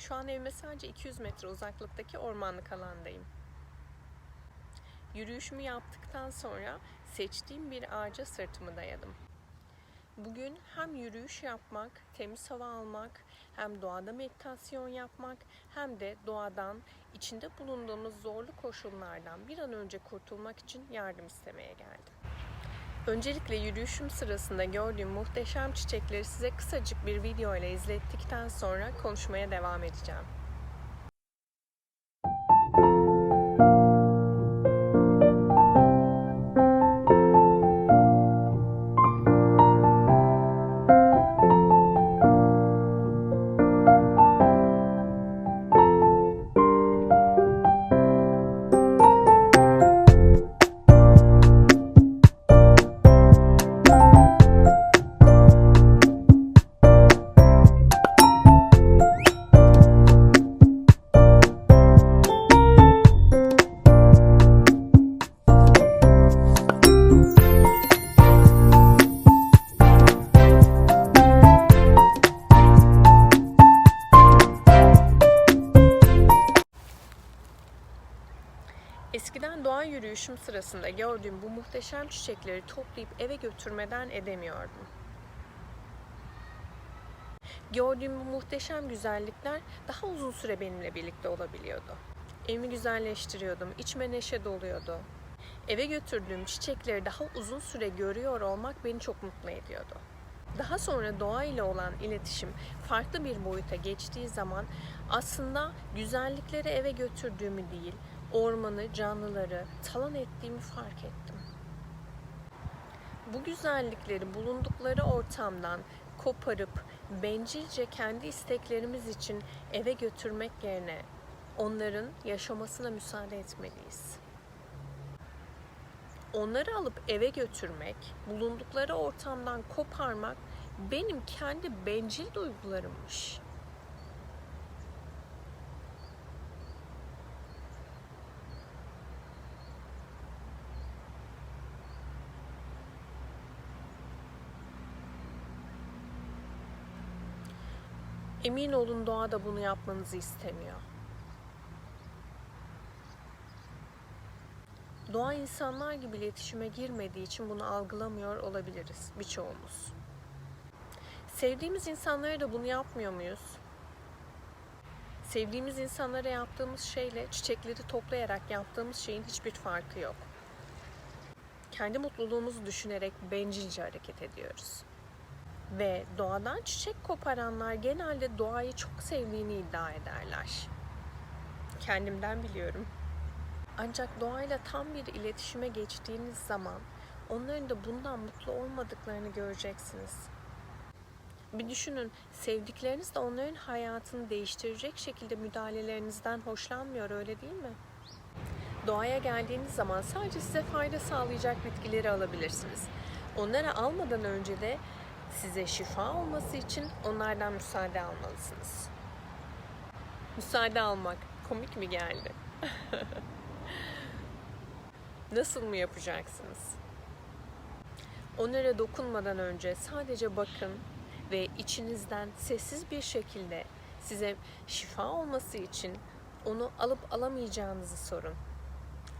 Şu an evime sadece 200 metre uzaklıktaki ormanlık alandayım. Yürüyüşümü yaptıktan sonra seçtiğim bir ağaca sırtımı dayadım. Bugün hem yürüyüş yapmak, temiz hava almak, hem doğada meditasyon yapmak, hem de doğadan, içinde bulunduğumuz zorlu koşullardan bir an önce kurtulmak için yardım istemeye geldim. Öncelikle yürüyüşüm sırasında gördüğüm muhteşem çiçekleri size kısacık bir video ile izlettikten sonra konuşmaya devam edeceğim. Yürüyüşüm sırasında gördüğüm bu muhteşem çiçekleri toplayıp eve götürmeden edemiyordum. Gördüğüm bu muhteşem güzellikler daha uzun süre benimle birlikte olabiliyordu. Evimi güzelleştiriyordum, içime neşe doluyordu. Eve götürdüğüm çiçekleri daha uzun süre görüyor olmak beni çok mutlu ediyordu. Daha sonra doğa ile olan iletişim farklı bir boyuta geçtiği zaman aslında güzellikleri eve götürdüğümü değil, ormanı, canlıları talan ettiğimi fark ettim. Bu güzellikleri bulundukları ortamdan koparıp bencilce kendi isteklerimiz için eve götürmek yerine onların yaşamasına müsaade etmeliyiz. Onları alıp eve götürmek, bulundukları ortamdan koparmak benim kendi bencil duygularımmış. Emin olun doğa da bunu yapmanızı istemiyor. Doğa insanlar gibi iletişime girmediği için bunu algılamıyor olabiliriz birçoğumuz. Sevdiğimiz insanlara da bunu yapmıyor muyuz? Sevdiğimiz insanlara yaptığımız şeyle çiçekleri toplayarak yaptığımız şeyin hiçbir farkı yok. Kendi mutluluğumuzu düşünerek bencilce hareket ediyoruz. Ve doğadan çiçek koparanlar genelde doğayı çok sevdiğini iddia ederler. Kendimden biliyorum. Ancak doğayla tam bir iletişime geçtiğiniz zaman onların da bundan mutlu olmadıklarını göreceksiniz. Bir düşünün, sevdikleriniz de onların hayatını değiştirecek şekilde müdahalelerinizden hoşlanmıyor öyle değil mi? Doğaya geldiğiniz zaman sadece size fayda sağlayacak bitkileri alabilirsiniz. Onları almadan önce de size şifa olması için onlardan müsaade almalısınız. Müsaade almak komik mi geldi? Nasıl mı yapacaksınız? Onlara dokunmadan önce sadece bakın ve içinizden sessiz bir şekilde size şifa olması için onu alıp alamayacağınızı sorun.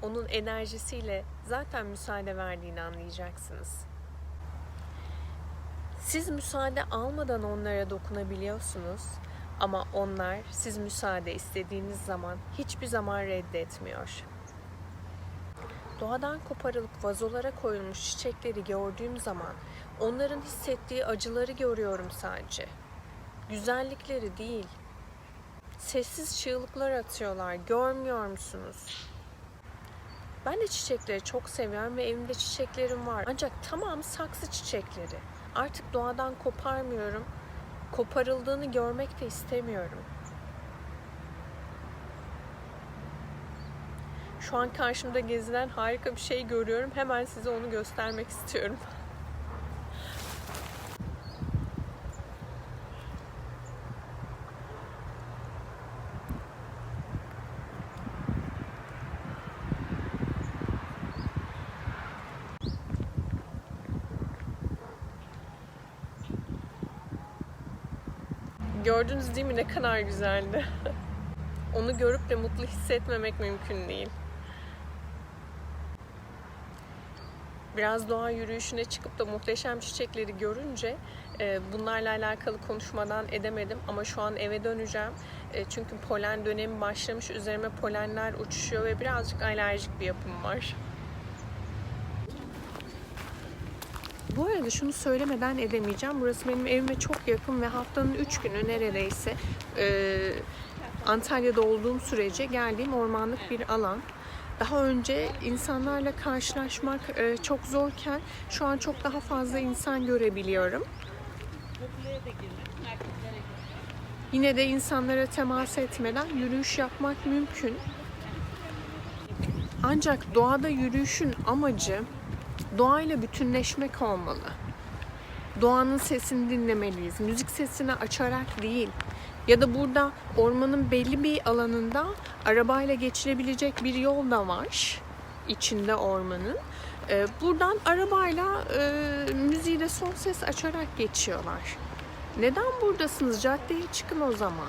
Onun enerjisiyle zaten müsaade verdiğini anlayacaksınız. Siz müsaade almadan onlara dokunabiliyorsunuz ama onlar siz müsaade istediğiniz zaman hiçbir zaman reddetmiyor. Doğadan koparılıp vazolara koyulmuş çiçekleri gördüğüm zaman onların hissettiği acıları görüyorum sadece. Güzellikleri değil. Sessiz çığlıklar atıyorlar. Görmüyor musunuz? Ben de çiçekleri çok seviyorum ve evimde çiçeklerim var. Ancak tamam saksı çiçekleri. Artık doğadan koparmıyorum. Koparıldığını görmek de istemiyorum. Şu an karşımda gezilen harika bir şey görüyorum. Hemen size onu göstermek istiyorum. Gördünüz değil mi ne kadar güzeldi. Onu görüp de mutlu hissetmemek mümkün değil. biraz doğa yürüyüşüne çıkıp da muhteşem çiçekleri görünce e, bunlarla alakalı konuşmadan edemedim ama şu an eve döneceğim. E, çünkü polen dönemi başlamış üzerime polenler uçuşuyor ve birazcık alerjik bir yapım var. Bu arada şunu söylemeden edemeyeceğim. Burası benim evime çok yakın ve haftanın 3 günü neredeyse e, Antalya'da olduğum sürece geldiğim ormanlık bir alan. Daha önce insanlarla karşılaşmak e, çok zorken şu an çok daha fazla insan görebiliyorum. Yine de insanlara temas etmeden yürüyüş yapmak mümkün. Ancak doğada yürüyüşün amacı doğayla bütünleşmek olmalı. Doğanın sesini dinlemeliyiz. Müzik sesini açarak değil. Ya da burada ormanın belli bir alanında arabayla geçilebilecek bir yol da var. içinde ormanın. Ee, buradan arabayla e, müziği de son ses açarak geçiyorlar. Neden buradasınız? Caddeye çıkın o zaman.